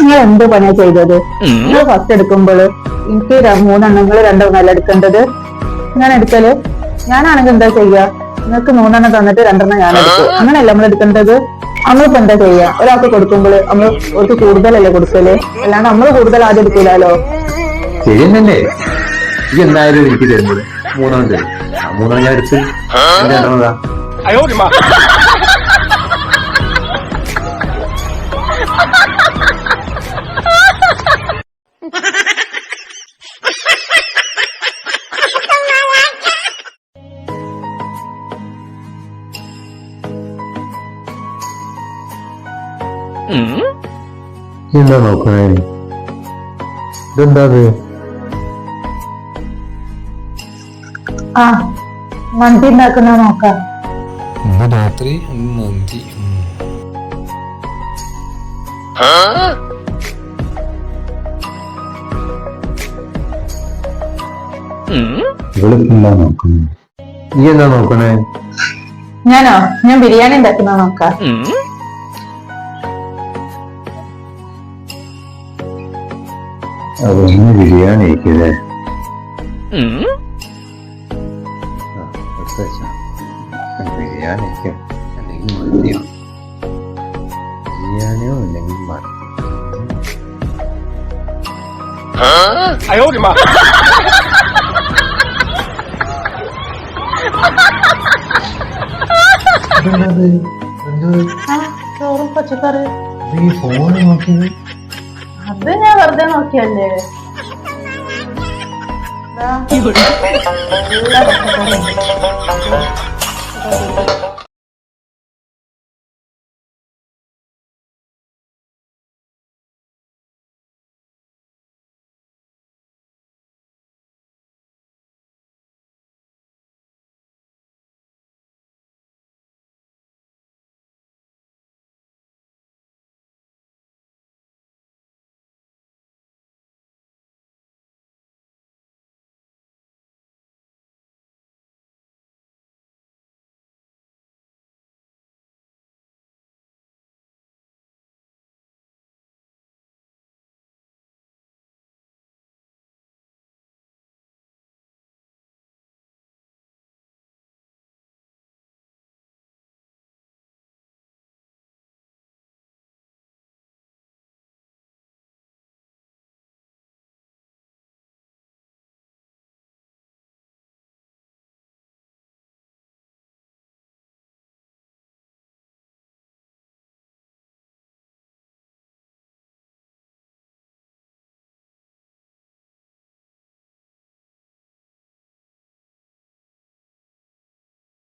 നിങ്ങൾ എന്ത് പണിയാ ചെയ്തത്? നിങ്ങൾ ഫസ്റ്റ് എടുക്കുമ്പോൾ എനിക്ക് മൂന്നെണ്ണങ്ങൾ മൂന്നെണ്ണം നിങ്ങൾ രണ്ടെണ്ണമല്ല എടുക്കേണ്ടത്. ഞാൻ എടുക്കൽ? ഞാനാണെങ്കിൽ എന്താ ചെയ്യാ? നിങ്ങൾക്ക് മൂന്നെണ്ണം തന്നിട്ട് രണ്ടെണ്ണം ഞാൻ എടുക്കും. അങ്ങനെയല്ല നമ്മൾ എടുക്കേണ്ടത്? നമ്മളിപ്പോ എന്താ ചെയ്യാ? ഒരാൾക്ക് കൊടുക്കുമ്പോൾ നമ്മൾ ഒരു കൂടുതലല്ലേ കൊടുക്കൽ? അല്ലാണ്ട് നമ്മൾ കൂടുതൽ ആദ്യം എടുക്കൂലോ ശരി തന്നെയല്ലേ ഈ എന്തായാലും എനിക്ക് തരുന്നത്. മൂന്നെണ്ണം തരും. മൂന്നെണ്ണം ഞാൻ എടുത്ത്. എന്താ നോക്കണേ? ഇതെന്താ ആ മന്തി ഉണ്ടാക്കുന്ന നോക്കാം. ഇന്ന് രാത്രി മന്തി. ഉം. ഇവളിപ്പെന്താ നോക്കണേ? നീ എന്താ നോക്കണേ? ഞാനോ? ഞാൻ ബിരിയാണി ഉണ്ടാക്കുന്ന നോക്കാം. അതൊന്ന് ബിരിയാണിക്കല്ലേ ബിരിയാണിക്ക് അല്ലെങ്കിൽ മന്തിയോ ബിരിയാണിയോ അല്ലെങ്കിൽ മന്തി പച്ചക്കറി ഈ ഫോൺ നോക്കിയത് അത് ഞാൻ വെറുതെ നോക്കിയല്ലേ? ഇവിടെ.